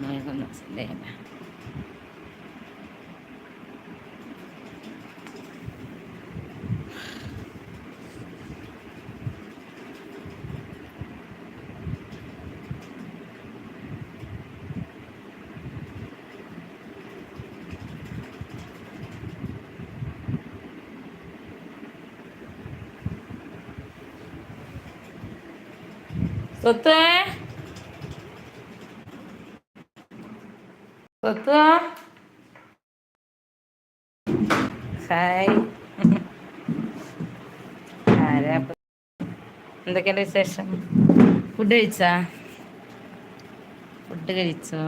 Não nossa ideia. சொத்தை സ്വത്ത് hi. ആരാ എന്തൊക്കെയുണ്ട് വിശേഷം? ഫുഡ് കഴിച്ചാ? ഫുഡ് കഴിച്ചോ?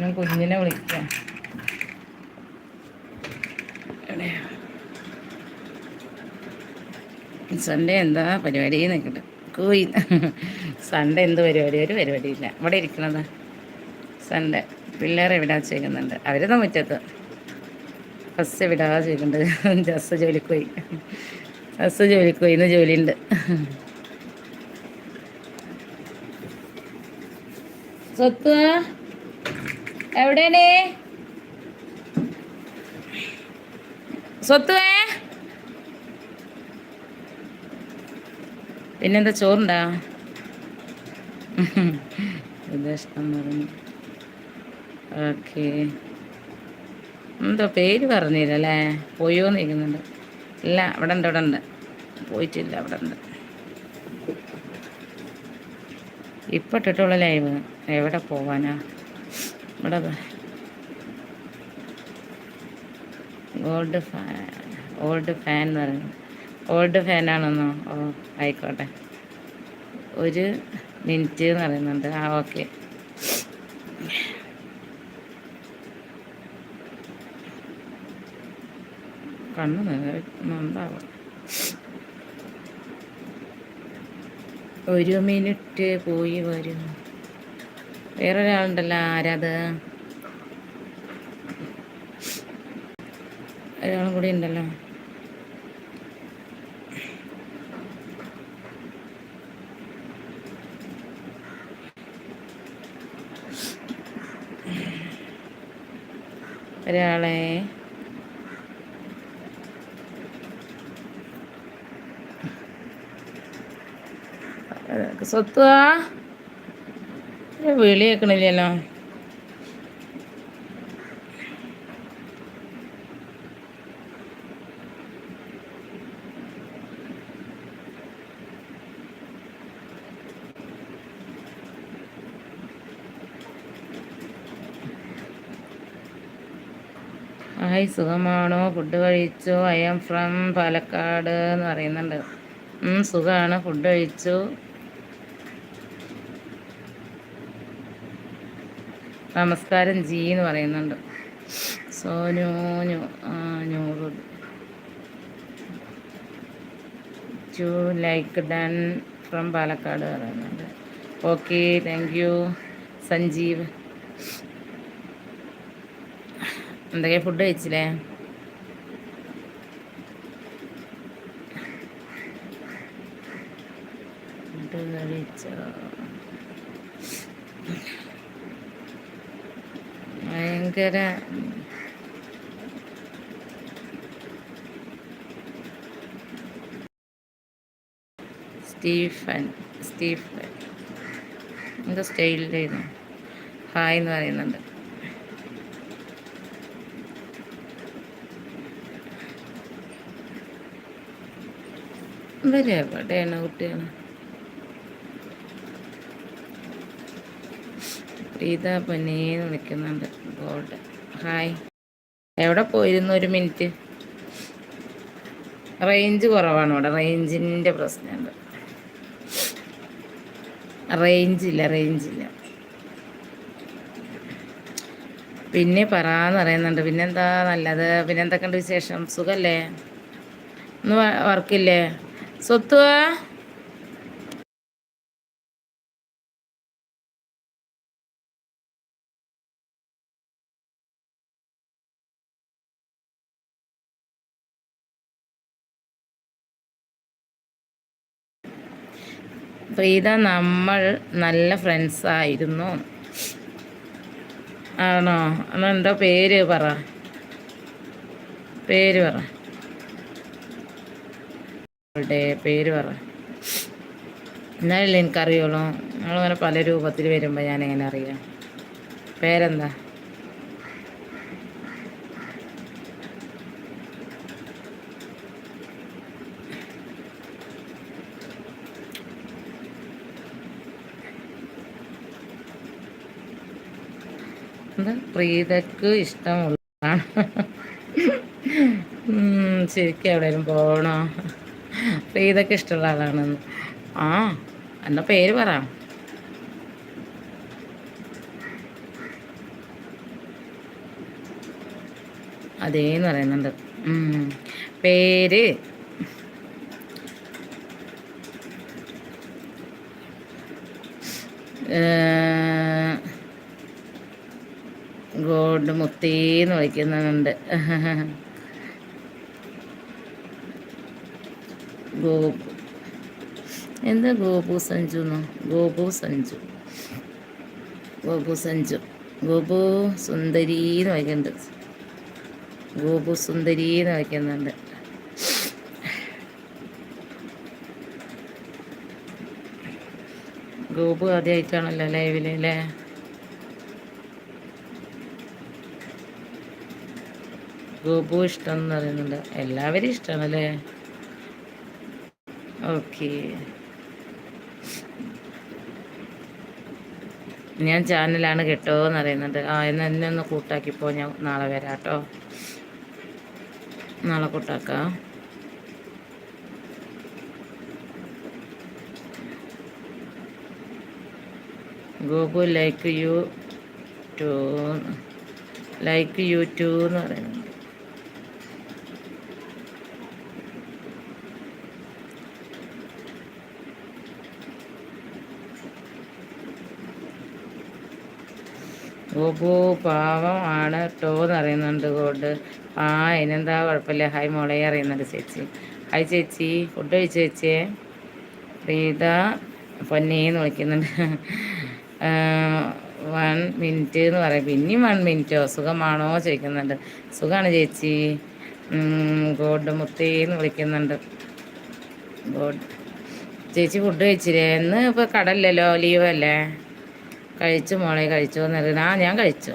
ഞാൻ കുഞ്ഞിനെ വിളിക്കാം. സൺഡേ എന്താ പരിപാടി നിൽക്കട്ടെ കോയി സൺഡേ എന്ത് പരിപാടി? ഒരു പരിപാടിയില്ല. ഇവിടെ ഇരിക്കണതാ. സൺഡേ പിള്ളേരെ വിടാ ചെയ്യുന്നുണ്ട്. അവരൊന്നും മുറ്റത്ത്. ബസ് എവിടാ ചെയ്യുന്നുണ്ട്. ജസ് ജോലിക്ക് പോയി. ബസ് ജോലിക്ക് പോയി. ഇന്ന് ജോലിയുണ്ട്. സ്വത്ത്? എവിടെയാണ്? സ്വത്തുവേ പിന്നെന്താ ചോറുണ്ടാ? ഉദ്ദേശം പറഞ്ഞു ഓക്കെ. എന്തോ പേര് പറഞ്ഞില്ലല്ലേ? പോയോ നിൽക്കുന്നുണ്ട് ഇല്ല അവിടെ ഉണ്ട് അവിടെ ഉണ്ട് പോയിട്ടില്ല അവിടെ ഉണ്ട് ഇപ്പം ഇട്ടിട്ടുള്ള ലൈവ് എവിടെ പോവാനാ? ഇവിടെ ഓൾഡ് ഫാൻ ഓൾഡ് ഫാൻ എന്ന് പറയുന്നത്. ഓൾഡ് ഫാനാണെന്നോ ഓ ആയിക്കോട്ടെ. ഒരു മിനിറ്റ് എന്ന് പറയുന്നുണ്ട്. ആ ഓക്കെ. കണ്ണു നന്നാവും ഒരു മിനിറ്റ് പോയി വരും. വേറൊരാളുണ്ടല്ലോ ആരാത്? ഒരാളും കൂടി ഉണ്ടല്ലോ. ഒരാളെ സ്വത്തുവാ വിളി കേൾക്കണില്ലല്ലോ ഹായ് സുഖമാണോ? ഫുഡ് കഴിച്ചു? ഐ എം ഫ്രം പാലക്കാട് എന്ന് പറയുന്നുണ്ട്. സുഖമാണ് ഫുഡ് കഴിച്ചു. നമസ്കാരം ജി എന്ന് പറയുന്നുണ്ട്. സോനു നൂറ് to like done from Palakkad പറയുന്നുണ്ട്. Okay thank you Sanjeev. എന്തൊക്കെയാ ഫുഡ് കഴിച്ചില്ലേ? ഫുഡ് കഴിച്ചോ? ഭയങ്കര സ്റ്റീഫൻ സ്റ്റീഫൻ. എന്താ സ്റ്റൈലിലായിരുന്നു ഹായ് എന്ന് പറയുന്നുണ്ട്. ഇവരെ എവിടെയാണ് കുട്ടികൾ പ്രീത പൊന്നേന്ന് വിളിക്കുന്നുണ്ട്. ഗോൾഡ്. ഹായ് എവിടെ പോയിരുന്നു ഒരു മിനിറ്റ് റേഞ്ച് കുറവാണ് ഇവിടെ. റേഞ്ചിന്റെ പ്രശ്നമുണ്ട്. റേഞ്ചില്ല റേഞ്ചില്ല പിന്നെ പറയാന്ന് പറയുന്നുണ്ട്. പിന്നെന്താ നല്ലത്? പിന്നെ എന്തൊക്കെയുണ്ട് വിശേഷം? സുഖല്ലേ? ഒന്ന് വർക്കില്ലേ സ്വത്തുവാ? പ്രീത നമ്മൾ നല്ല ഫ്രണ്ട്സ് ആയിരുന്നു. ആണോ? എന്നാ എന്താ പേര് പറ. പേര് പറ. പേര് പറ. എന്നാലല്ലേ എനിക്കറിയുള്ളൂ. നമ്മളിങ്ങനെ പല രൂപത്തിൽ വരുമ്പോൾ ഞാൻ എങ്ങനെ അറിയാം. പേരെന്താ? എന്താ പ്രീതക്ക് ഇഷ്ടമുള്ളതാണ്. ശരിക്കും എവിടെയും പോകണോ പ്രീതക്ക് ഇഷ്ടമുള്ള ആളാണെന്ന് ആ എന്നാ പേര് പറ. അതേന്ന് പറയുന്നുണ്ട്. പേര്. ഗോഡ് മുത്തീന്ന് വിളിക്കുന്നുണ്ട് ഗോപു എന്താ ഗോപു സഞ്ജു എന്നോ ഗോപു സഞ്ജു. ഗോപു സഞ്ജു. ഗോപു സുന്ദരി എന്ന് വായിക്കുന്നുണ്ട്. ഗോപു സുന്ദരി എന്ന് വായിക്കുന്നുണ്ട്. ഗോപു ആദ്യമായിട്ടാണല്ലോ ലൈവിൽ അല്ലേ ഗോപു ഇഷ്ടം എന്ന് പറയുന്നുണ്ട്. എല്ലാവരും ഇഷ്ടമാണല്ലേ? ഓക്കെ. ഞാൻ ചാനലാണ് കേട്ടോ എന്ന് അറിയുന്നുണ്ട് ആ എന്നാൽ എന്നെ ഒന്ന് കൂട്ടാക്കി പോ ഞാൻ നാളെ വരാം കേട്ടോ നാളെ കൂട്ടാക്കാം. Gopu like you too like you too എന്ന് പറയുന്നുണ്ട് ഗോപു പാവം ആണ് ടോ എന്ന് അറിയുന്നുണ്ട് ഗോഡ്. ആ ഇനെന്താ കുഴപ്പമില്ല. ഹായ് മോളെ അറിയുന്നുണ്ട് ചേച്ചി. ഹായ് ചേച്ചി. ഫുഡ് കഴിച്ചു ചേച്ചിയെ? പ്രീത പൊന്നേന്ന് വിളിക്കുന്നുണ്ട്. വൺ മിനിറ്റ് എന്ന് പറയും. പിന്നെയും വൺ മിനിറ്റോ സുഖമാണോ ചോദിക്കുന്നുണ്ട്. സുഖമാണ് ചേച്ചി. ഗോഡ് മുത്തേന്ന് വിളിക്കുന്നുണ്ട്. ഗോഡ്. ചേച്ചി ഫുഡ് കഴിച്ചില്ലേ? ഇന്ന് ഇപ്പോൾ കടല്ലല്ലോ ലീവല്ലേ കഴിച്ചു മോളെ കഴിച്ചു എന്നറിയുന്നത് ആ ഞാൻ കഴിച്ചു.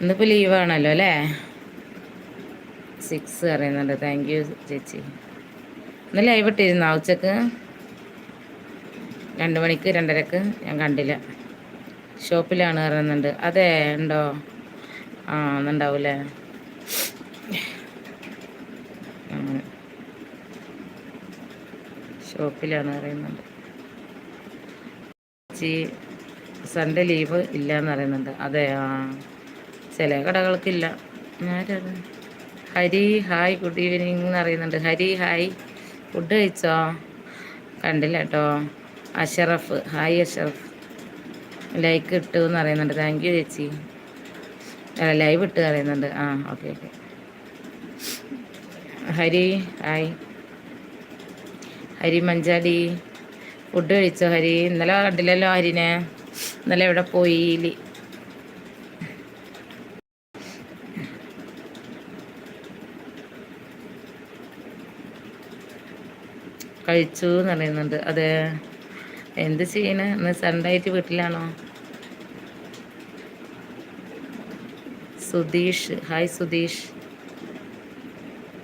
ഇന്നിപ്പോൾ ലീവാണല്ലോ അല്ലേ? സിക്സ് അറിയുന്നുണ്ട് താങ്ക് യു ചേച്ചി. ഇന്ന് ലൈവ് ഇട്ടിരുന്നോ ഉച്ചയ്ക്ക്? രണ്ട് മണിക്ക് രണ്ടരക്ക്? ഞാൻ കണ്ടില്ല. ഷോപ്പിലാണ് പറയുന്നുണ്ട്. അതെ ഉണ്ടോ? ആ ഒന്നുണ്ടാവൂലേ ഷോപ്പിലാണ് പറയുന്നുണ്ട്. ചേച്ചി സൺഡേ ലീവ് ഇല്ല എന്ന് പറയുന്നുണ്ട്. അതെ ആ. ചില കടകൾക്കില്ല. ആരത് ഹരി ഹായ് ഗുഡ് ഈവനിങ് എന്ന് അറിയുന്നുണ്ട് ഹരി ഹായ്. ഫുഡ് കഴിച്ചോ? കണ്ടില്ല കേട്ടോ. അഷറഫ് ഹായ് അഷറഫ്. ലൈക്ക് ഇട്ടു എന്ന് അറിയുന്നുണ്ട് താങ്ക് യു ചേച്ചി. ലൈവ് ഇട്ട് അറിയുന്നുണ്ട് ആ okay okay Hari hi. Hari Manjadi food കഴിച്ചോ ഹരി? ഇന്നലെ കണ്ടില്ലല്ലോ ഹരിനെ. ഇന്നലെ എവിടെ പോയി? കഴിച്ചു എന്ന് പറയുന്നുണ്ട്. അതെ. എന്ത് ചെയ്യണ? ഇന്ന് സൺഡേ ആയിട്ട് വീട്ടിലാണോ? സുധീഷ്. ഹായ് സുധീഷ്.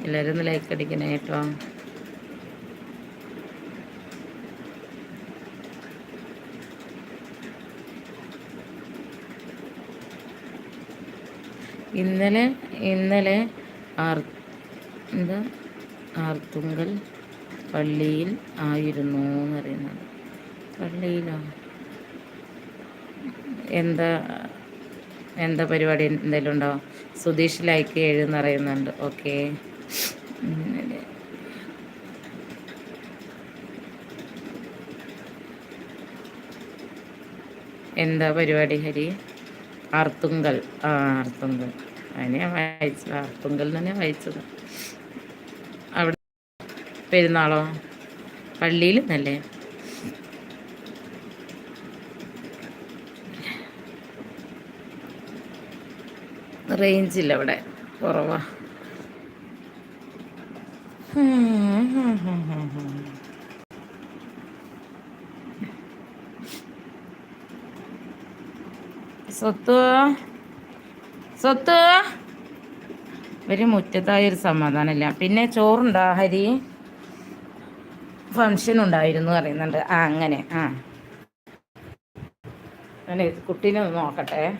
എല്ലാവരും ഒന്ന് ലൈക്ക് അടിക്കണേ കേട്ടോ. ഇന്നലെ ഇന്നലെ ആർ എന്താ? ആർത്തുങ്കൽ പള്ളിയിൽ ആയിരുന്നു എന്ന് പറയുന്നത്. പള്ളിയിലോ? എന്താ എന്താ പരിപാടി? എന്തെങ്കിലും ഉണ്ടോ? സുധീഷ് ലൈക്ക് എഴുന്ന് അറിയുന്നുണ്ട് ഓക്കെ എന്താ പരിപാടി ഹരി? ആർത്തുങ്കൽ ആ ആർത്തുങ്കൽ അതിനെ വായിച്ചത്. ആർത്തുങ്കൽ തന്നെ വായിച്ചത്. അവിടെ പെരുന്നാളോ? പള്ളിയിൽ നല്ലേ ഹും ഹും ഹും കുറവാ സ്വത്ത്? സ്വത്ത്? ഒരു മുറ്റത്തായ ഒരു സമാധാനമില്ല. പിന്നെ ചോറുണ്ടോ ഹരി? ഫങ്ഷൻ ഉണ്ടായിരുന്നു പറയുന്നുണ്ട്. ആ അങ്ങനെ ആ. അങ്ങനെ കുട്ടീനെ ഒന്ന് നോക്കട്ടെ.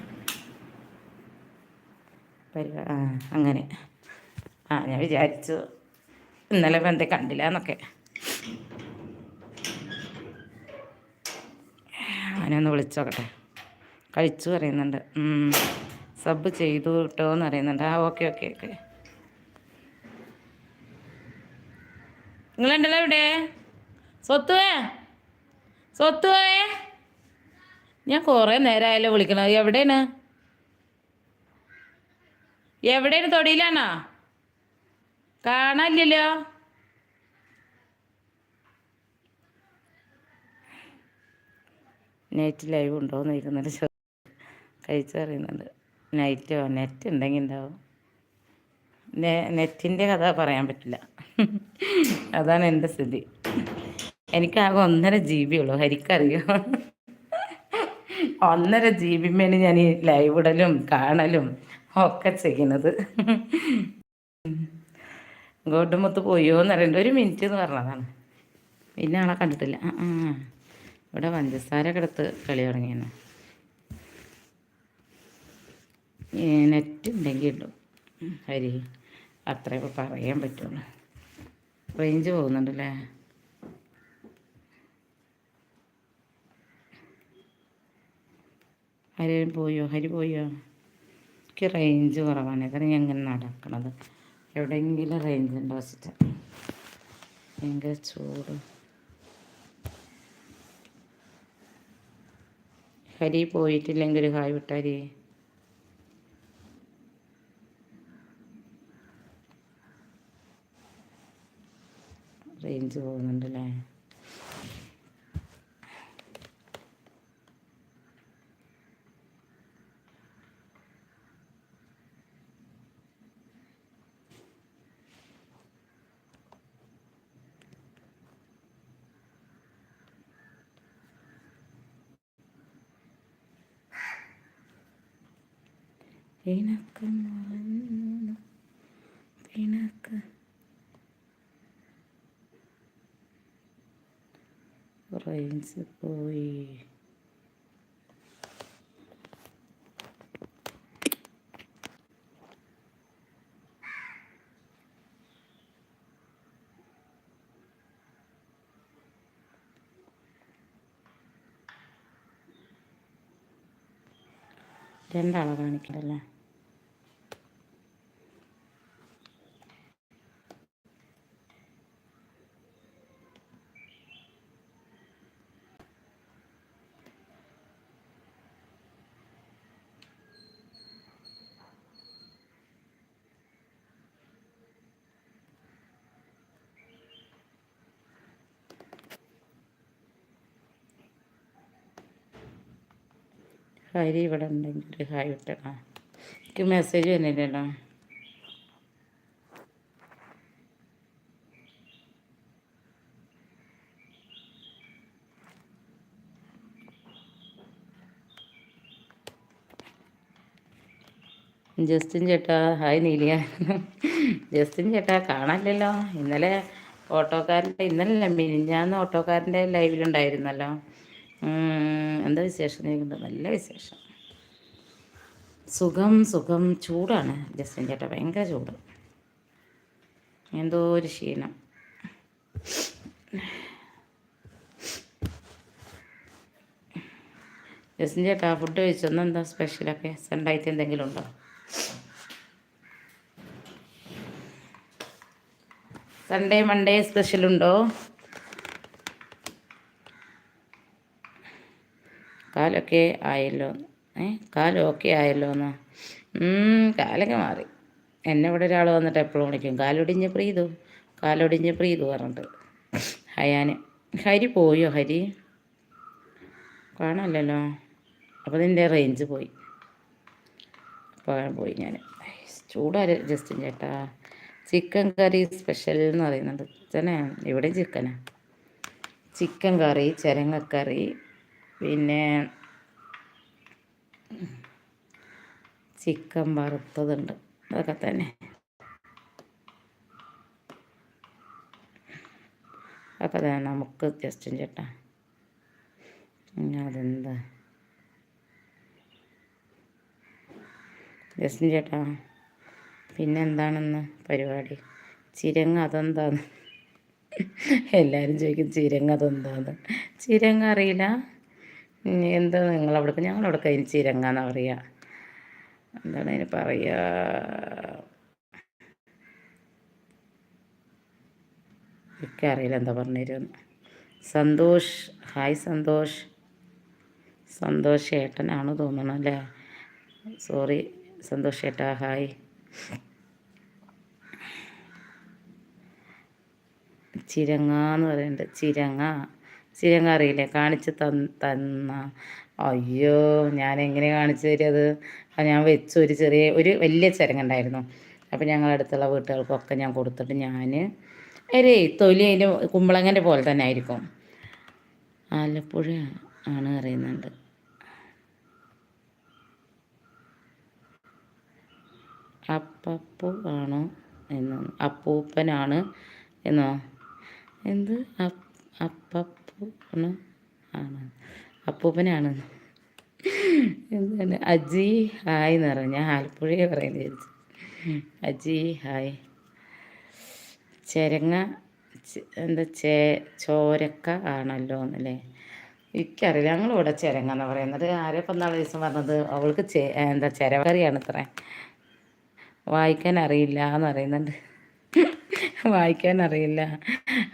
ആ അങ്ങനെ. ആ ഞാൻ വിചാരിച്ചു ഇന്നലെ എന്തേ കണ്ടില്ല എന്നൊക്കെ. ഒന്ന് വിളിച്ചോക്കട്ടെ. കഴിച്ചു പറയുന്നുണ്ട്. സബ് ചെയ്തു കിട്ടോ എന്ന് പറയുന്നുണ്ട്. ആ ഓക്കെ ഓക്കെ ഓക്കെ. നിങ്ങളുണ്ടല്ലോ ഇവിടെ? സ്വത്തുവേ? സ്വത്തുവേ? ഞാൻ കുറേ നേരമായാലോ വിളിക്കണത്. എവിടെയാണ്? എവിടെയാണ് തൊടിയിലാണോ? കാണാനില്ലല്ലോ? നൈറ്റ് ലൈവ് ഉണ്ടോ എന്ന് ഇരുന്നിട്ട് കഴിച്ചു പറയുന്നുണ്ട്. നൈറ്റോ നെറ്റ് ഉണ്ടെങ്കിൽ ഉണ്ടാവും? നെറ്റിന്റെ കഥ പറയാൻ പറ്റില്ല. അതാണ് എന്റെ സ്ഥിതി. എനിക്കാകെ ഒന്നര ജി ബി ഉള്ളൂ. ഹരിക്കറിയോ ഒന്നര ജി ബി മേന് ഞാൻ ഈ ലൈവ് ഇടലും കാണലും ഒക്കെ ചെയ്യുന്നത്. ഗോട്ടുമുത്ത് പോയോ എന്ന് പറയണ്ട ഒരു മിനിറ്റ് എന്ന് പറഞ്ഞതാണ്. പിന്നെ ആളെ കണ്ടിട്ടില്ല. ആ ഇവിടെ പഞ്ചസാര കിടത്ത് കളി തുടങ്ങിയാണ് നെറ്റ് ഉണ്ടെങ്കിൽ ഉള്ളൂ ഹരി അത്രേ പറയാൻ പറ്റുള്ളൂ. റേഞ്ച് പോകുന്നുണ്ടല്ലേ? ഹരി പോയോ? ഹരി പോയോ? എനിക്ക് റേഞ്ച് കുറവാണ്. ഇതാണ് ഞാൻ ഇങ്ങനെ നടക്കണത്. എവിടെയെങ്കിലും റേഞ്ച് ഉണ്ടോ വെച്ചിട്ട്? ഭയങ്കര ചൂട്. ഹരി പോയിട്ടില്ലെങ്കിൽ ഹായ് വിട്ടാരി റേഞ്ച് പോകുന്നുണ്ടല്ലേ? പിണക്കം റേഞ്ച് പോയി രണ്ടാളെ കാണിക്കണ്ടല്ലേ ഹരി ഇവിടെ ഉണ്ടെങ്കിൽ ഹായ് വിട്ടണം എനിക്ക് മെസ്സേജ് വന്നില്ലല്ലോ. ജസ്റ്റിൻ ചേട്ടാ ഹായ് നീലിയ. ജസ്റ്റിൻ ചേട്ടാ കാണാനില്ലല്ലോ. ഇന്നലെ ഓട്ടോക്കാരന്റെ ഇന്നലെ മിനിഞ്ഞാന്ന് ഓട്ടോക്കാരന്റെ ലൈവിലുണ്ടായിരുന്നല്ലോ എന്താ വിശേഷം ചോദിക്കുന്നത് നല്ല വിശേഷം. സുഖം സുഖം. ചൂടാണ്. ജസ്റ്റിൻ ചേട്ടാ ഭയങ്കര ചൂട്. എന്തോ ഒരു ക്ഷീണം. ജസ്റ്റിൻ ചേട്ടാ ഫുഡ് കഴിച്ചു? എന്താ സ്പെഷ്യലൊക്കെ സെൻഡായിട്ട് എന്തെങ്കിലും ഉണ്ടോ? സൺഡേ മൺഡേ സ്പെഷ്യലുണ്ടോ കാലൊക്കെ ആയല്ലോ ഏ? കാലൊക്കെ ആയല്ലോ എന്ന്. കാലൊക്കെ മാറി. എന്നെ ഇവിടെ ഒരാൾ വന്നിട്ട് എപ്പോഴും വിളിക്കും കാലൊടിഞ്ഞ് പ്രീതു കാലൊടിഞ്ഞ് പ്രീതു പറഞ്ഞിട്ട്. ഹയാന്. ഹരി പോയോ ഹരി? കാണാമല്ലോ അപ്പോൾ നിന്റെ റേഞ്ച് പോയി. അപ്പോൾ പോയി ഞാൻ ചൂടാര് ജസ്റ്റിൻ ചേട്ടാ. ചിക്കൻ കറി സ്പെഷ്യൽ എന്ന് പറയുന്നുണ്ട്. തന്നെ ഇവിടെ ചിക്കനാണ് ചിക്കൻ കറി ചിരങ്ങക്കറി പിന്നെ ചിക്കൻ വറുത്തതുണ്ട്. അതൊക്കെ തന്നെ. അപ്പോൾ തന്നെ നമുക്ക് ജസ്റ്റിൻ ചേട്ടാ അതെന്താ? ജസ്റ്റിൻ ചേട്ടാ പിന്നെ എന്താണെന്ന് പരിപാടി? ചിരങ്ങ അതെന്താന്ന്? എല്ലാവരും ചോദിക്കും ചിരങ്ങ അതെന്താന്ന്. ചിരങ്ങ അറിയില്ല. എന്താ നിങ്ങൾ അവിടെ ഞങ്ങളവിടെ കഴിഞ്ഞ് ചിരങ്ങ എന്നാ പറയുക എന്താണ് അതിന് പറയുക എനിക്കറിയില്ല എന്താ പറഞ്ഞിരുന്നു. സന്തോഷ് ഹായ് സന്തോഷ്. സന്തോഷ് ഏട്ടനാണ് തോന്നണം അല്ലേ? സോറി സന്തോഷ് ഏട്ടാ ഹായ്. ചിരങ്ങ എന്ന് പറയുന്നുണ്ട് ചിരങ്ങ. ചിരങ്ങ അറിയില്ലേ കാണിച്ച് തന്ന. അയ്യോ ഞാൻ എങ്ങനെ കാണിച്ചു തരിയത്? ഞാൻ വെച്ച് ഒരു ചെറിയ ഒരു വലിയ ചരങ്ങുണ്ടായിരുന്നു. അപ്പം ഞങ്ങളടുത്തുള്ള വീട്ടുകൾക്കൊക്കെ ഞാൻ കൊടുത്തിട്ട് ഞാൻ അരേ തൊലി അതിന്റെ കുമ്പളങ്ങന്റെ പോലെ തന്നെ ആയിരിക്കും. ആലപ്പുഴ ആണ് അറിയുന്നുണ്ട് അപ്പപ്പു ആണോ എന്നോ അപ്പൂപ്പനാണ് എന്നോ? എന്ത്? അപ്പപ്പു ആണ് ആണ്. അപ്പൂപ്പനാണ്. എന്താണ്? അജി ഹായ് എന്ന് പറഞ്ഞു. ഞാൻ ആലപ്പുഴയെ പറയുന്നത് വിചാരിച്ചു അജി ഹായ്. ചെരങ്ങ എന്താ ചേ ചോരക്ക ആണല്ലോ എന്നല്ലേ? എനിക്കറിയില്ല. ഞങ്ങളിവിടെ ചെരങ്ങ എന്ന് പറയുന്നത്. ആരെ നാളെ ദിവസം പറഞ്ഞത് അവൾക്ക് എന്താ ചെരവറിയാണ് ഇത്ര വായിക്കാൻ അറിയില്ല എന്ന് പറയുന്നുണ്ട്. വായിക്കാൻ അറിയില്ല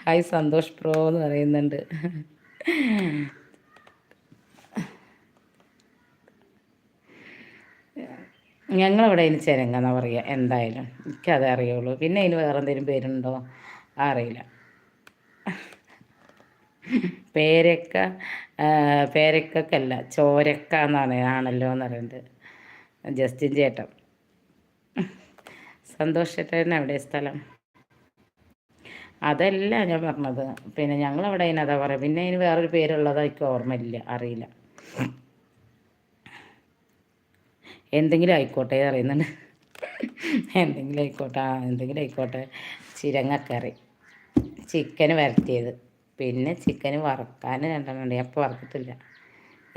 ഹായ് സന്തോഷ് പ്രോ എന്ന് പറയുന്നുണ്ട്. ഞങ്ങളവിടെ ഇനി ചിരങ്ങ എന്നാ പറയുക. എന്തായാലും എനിക്കതേ അറിയുള്ളൂ. പിന്നെ അതിന് വേറെ എന്തെങ്കിലും പേരുണ്ടോ? അറിയില്ല. പേരക്ക പേരക്കല്ല ചോരക്ക എന്നാണ്. ആണല്ലോ എന്ന് പറയുന്നത്. ജസ്റ്റിൻ ചേട്ടൻ. സന്തോഷ് ചേട്ടൻ സ്ഥലം. അതല്ല ഞാൻ പറഞ്ഞത്. പിന്നെ ഞങ്ങളവിടെ അതിനതാ പറയാം. പിന്നെ അതിന് വേറൊരു പേരുള്ളതാ എനിക്ക് ഓർമ്മയില്ല. അറിയില്ല. എന്തെങ്കിലും ആയിക്കോട്ടെ അറിയുന്നുണ്ട് എന്തെങ്കിലും ആയിക്കോട്ടെ. എന്തെങ്കിലും ആയിക്കോട്ടെ. ചിരങ്ങക്കറി. ചിക്കൻ വരട്ടിയത്. പിന്നെ ചിക്കൻ വറക്കാൻ രണ്ടെണ്ണം ഉണ്ട് അപ്പോൾ വറക്കത്തില്ല.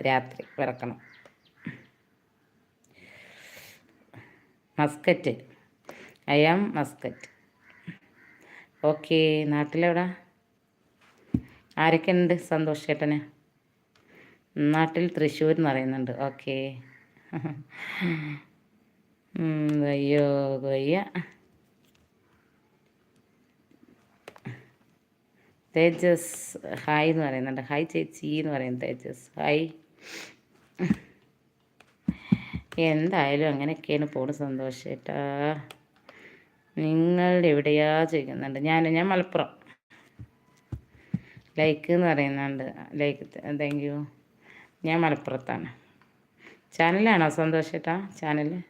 രാത്രി വറക്കണം. മസ്കറ്റ്. ആം മസ്കറ്റ്. ഓക്കെ നാട്ടിലെവിടാ? ആരൊക്കെ ഉണ്ട് സന്തോഷ് ചേട്ടന് നാട്ടിൽ തൃശ്ശൂർ എന്ന് പറയുന്നുണ്ട്. ഓക്കെ. അയ്യോ കൊയ്യ തേജസ് ഹായ് എന്ന് പറയുന്നുണ്ട്. ഹായ് ചേച്ചി എന്ന് പറയുന്നു തേജസ്. ഹായ്. എന്തായാലും അങ്ങനെയൊക്കെയാണ് പോണ് സന്തോഷേട്ടാ. നിങ്ങൾ എവിടെയാ ചോദിക്കുന്നുണ്ട്? ഞാൻ ഞാൻ മലപ്പുറം. ലൈക്ക് എന്ന് പറയുന്നുണ്ട്. ലൈക്ക് താങ്ക് യു ഞാൻ മലപ്പുറത്താണ്. ചാനലാണോ സന്തോഷേട്ടാ ചാനൽ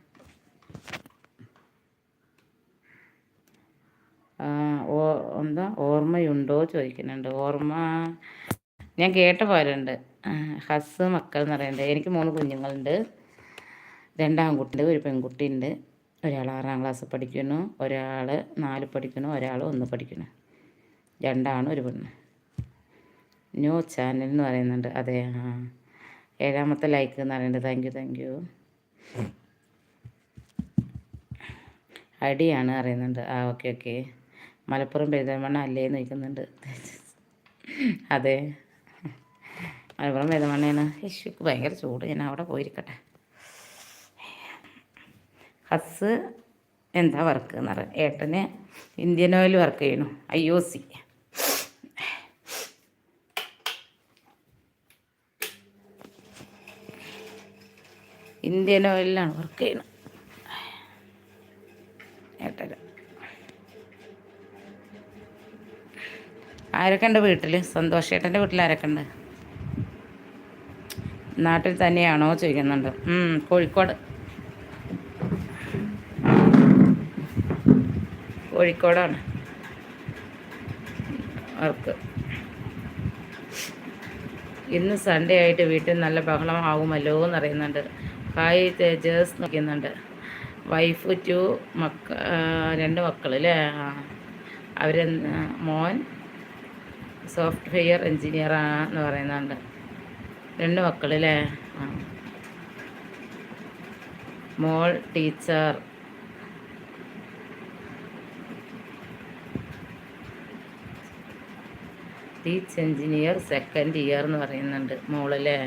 ഓ എന്താ? ഓർമ്മയുണ്ടോ ചോദിക്കുന്നുണ്ട്. ഓർമ്മ ഞാൻ കേട്ട പോലുണ്ട്. ഹസ് മക്കൾ എന്ന് പറയുന്നത് എനിക്ക് മൂന്ന് കുഞ്ഞുങ്ങളുണ്ട്. രണ്ടാൺകുട്ടിയുണ്ട് ഒരു പെൺകുട്ടിയുണ്ട്. ഒരാൾ ആറാം ക്ലാസ് പഠിക്കുന്നു ഒരാൾ നാല് പഠിക്കുന്നു ഒരാൾ ഒന്ന് പഠിക്കുന്നു. രണ്ടാണ് ഒരു പെണ്ണ്. ന്യൂ ചാനൽ എന്ന് പറയുന്നുണ്ട്. അതെ ആ. ഏഴാമത്തെ ലൈക്ക് എന്ന് പറയുന്നത് താങ്ക് യു താങ്ക് യു. അടിയാണ് അറിയുന്നുണ്ട് ആ ഓക്കെ ഓക്കെ. മലപ്പുറം പെരുന്തൽമണ്ണ അല്ലേ എന്ന് ചോദിക്കുന്നുണ്ട്. അതെ. മലപ്പുറം പെരുന്തൽമണ്ണയാണ് യശുക്ക് ഭയങ്കര ചൂട്. ഞാൻ അവിടെ പോയിരിക്കട്ടെ. ഹസ് എന്താ വർക്ക് എന്ന് പറയുക ഏട്ടന് ഇന്ത്യൻ ഓയിൽ വർക്ക് ചെയ്യണു ഐ ഒ സി ഇന്ത്യൻ ഓയിലാണ് വർക്ക് ചെയ്യണം ഏട്ടന്. ആരൊക്കെ ഉണ്ട് വീട്ടിൽ സന്തോഷേട്ടന്റെ വീട്ടിൽ ആരൊക്കെ ഉണ്ട്? നാട്ടിൽ തന്നെയാണോ ചോദിക്കുന്നുണ്ട്. കോഴിക്കോട്. കോഴിക്കോടാണ്. അവർക്ക്. ഇന്ന് സൺഡേ ആയിട്ട് വീട്ടിൽ നല്ല ബഹളം ആവുമല്ലോ എന്നറിയുന്നുണ്ട്. ഹായ് തേജസ് നോക്കുന്നുണ്ട് വൈഫ് ടു മക്ക രണ്ട് മക്കൾ അല്ലേ അവർ മോൻ സോഫ്റ്റ്വെയർ എൻജിനീയറാണെന്ന് പറയുന്നുണ്ട്. രണ്ട് മക്കൾ അല്ലേ മോൾ teacher teach engineer second year എന്ന് പറയുന്നുണ്ട് മോളല്ലേ?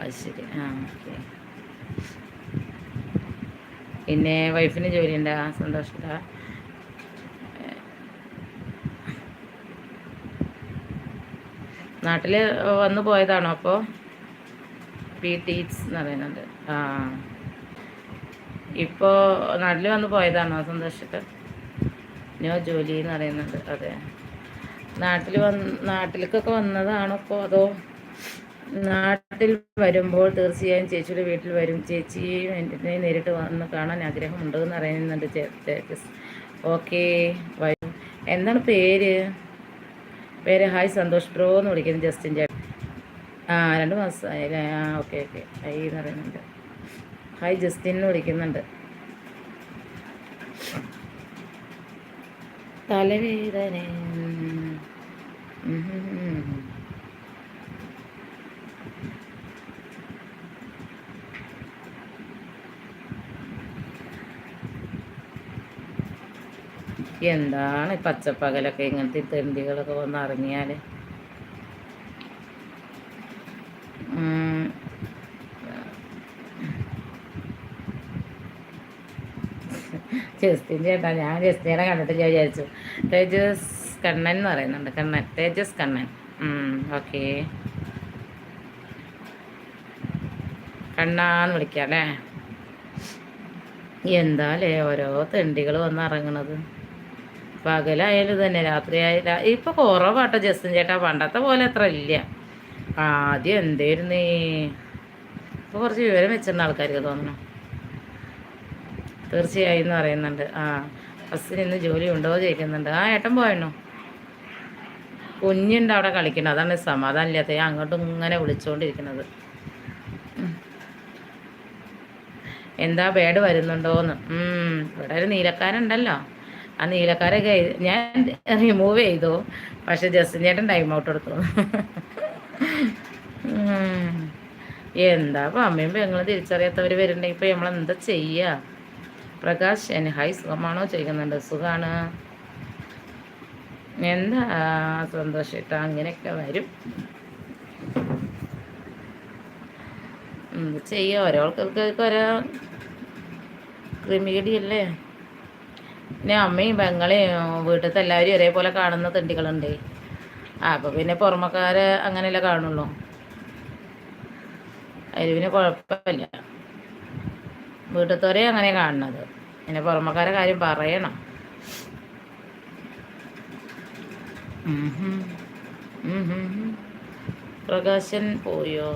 അത് ശരി. ആ ഓക്കെ പിന്നെ വൈഫിന് ജോലി ഉണ്ടാ? സന്തോഷമുണ്ടാ നാട്ടിൽ വന്നു പോയതാണോ അപ്പോൾ പി ടീച്ച് എന്ന് പറയുന്നുണ്ട്. ആ. ഇപ്പോൾ നാട്ടിൽ വന്നു പോയതാണോ സന്തോഷത്തിൽ നോ ജോലി എന്ന് പറയുന്നുണ്ട്. അതെ. നാട്ടിൽ വന്ന് നാട്ടിലേക്കൊക്കെ വന്നതാണോ ഇപ്പോൾ അതോ നാട്ടിൽ വരുമ്പോൾ തീർച്ചയായും ചേച്ചിയുടെ വീട്ടിൽ വരും? ചേച്ചിയും എന്നെ നേരിട്ട് വന്ന് കാണാൻ ആഗ്രഹമുണ്ട് എന്ന് അറിയുന്നുണ്ട് ഓക്കെ വരും. എന്താണ് പേര്? പേര് ഹായ് സന്തോഷ് ബ്രോ എന്ന് വിളിക്കുന്നത് ജസ്റ്റിൻ ചേട്ടൻ. ആ രണ്ട് മാസമായി അല്ലേ? ആ ഓക്കെ ഓക്കെ. ഹൈ എന്ന് പറയുന്നുണ്ട്. ഹായ് ജസ്റ്റിൻ എന്ന് വിളിക്കുന്നുണ്ട്. തലവേദന. എന്താണ് പച്ചപ്പകലൊക്കെ ഇങ്ങനത്തെ തെണ്ടികളൊക്കെ വന്ന് ഇറങ്ങിയാൽ ജസ്റ്റിൻ ചേട്ടാ ഞാൻ ജസ്റ്റിനെ ഞാൻ വിചാരിച്ചു. തേജസ് കണ്ണൻ എന്ന് പറയുന്നുണ്ട് കണ്ണൻ തേജസ് കണ്ണൻ. ഓക്കെ കണ്ണാന്ന് വിളിക്കാം അല്ലേ ഓരോ തെണ്ടികൾ വന്ന് ഇറങ്ങണത് പകലായാലും തന്നെ രാത്രിയായാലും ഇപ്പൊ കുറവാട്ടോ ജസ്സൻ ചേട്ടാ പണ്ടത്തെ പോലെ അത്ര ഇല്ല. ആദ്യം എന്തായിരുന്നേ ഇപ്പൊ കുറച്ച് വിവരം വെച്ചിരുന്ന ആൾക്കാർക്ക് തോന്നണം തീർച്ചയായും എന്ന് പറയുന്നുണ്ട്. ആ ബസ്സിന് ഇന്ന് ജോലി ഉണ്ടോ ചോദിക്കുന്നുണ്ട്. ആ ഏട്ടൻ പോയണോ കുഞ്ഞുണ്ട് അവിടെ കളിക്കണം അതാണ് സമാധാനം ഇല്ലാത്ത. അങ്ങോട്ടും ഇങ്ങനെ വിളിച്ചുകൊണ്ടിരിക്കുന്നത് എന്താ ബേഡ് വരുന്നുണ്ടോന്ന്? ഇവിടെ ഒരു നീലക്കാരുണ്ടല്ലോ ആ നീലക്കാരൊക്കെ ഞാൻ റിമൂവ് ചെയ്തു. പക്ഷെ ജസ്റ്റിൻ ചേട്ടൻ ടൈം ഔട്ട് എടുത്തു എന്താ അമ്മയും പെങ്ങളും തിരിച്ചറിയാത്തവർ വരുന്നുണ്ടെങ്കിൽ ഇപ്പം നമ്മളെന്താ ചെയ്യുക പ്രകാശ് എന്നെ ഹൈ സുഖമാണോ ചോദിക്കുന്നുണ്ട്. സുഖമാണ് എന്താ സന്തോഷിട്ട അങ്ങനെയൊക്കെ വരും. എന്ത് ചെയ്യുക ഓരോ ആൾക്കാർക്ക് ഓരോ ക്രിമികടിയല്ലേ? പിന്നെ അമ്മയും പെങ്ങളെയും വീട്ടിലത്തെ എല്ലാവരും ഒരേപോലെ കാണുന്ന തെണ്ടികളുണ്ട്. അപ്പോൾ പിന്നെ പുറമക്കാരെ അങ്ങനെയല്ലേ കാണുള്ളൂ. അതിൽ പിന്നെ കുഴപ്പമില്ല. വീട്ടിലത്തോരെ അങ്ങനെ കാണുന്നത്. പിന്നെ പുറമക്കാരെ കാര്യം പറയണം. പ്രകാശൻ പോയോ?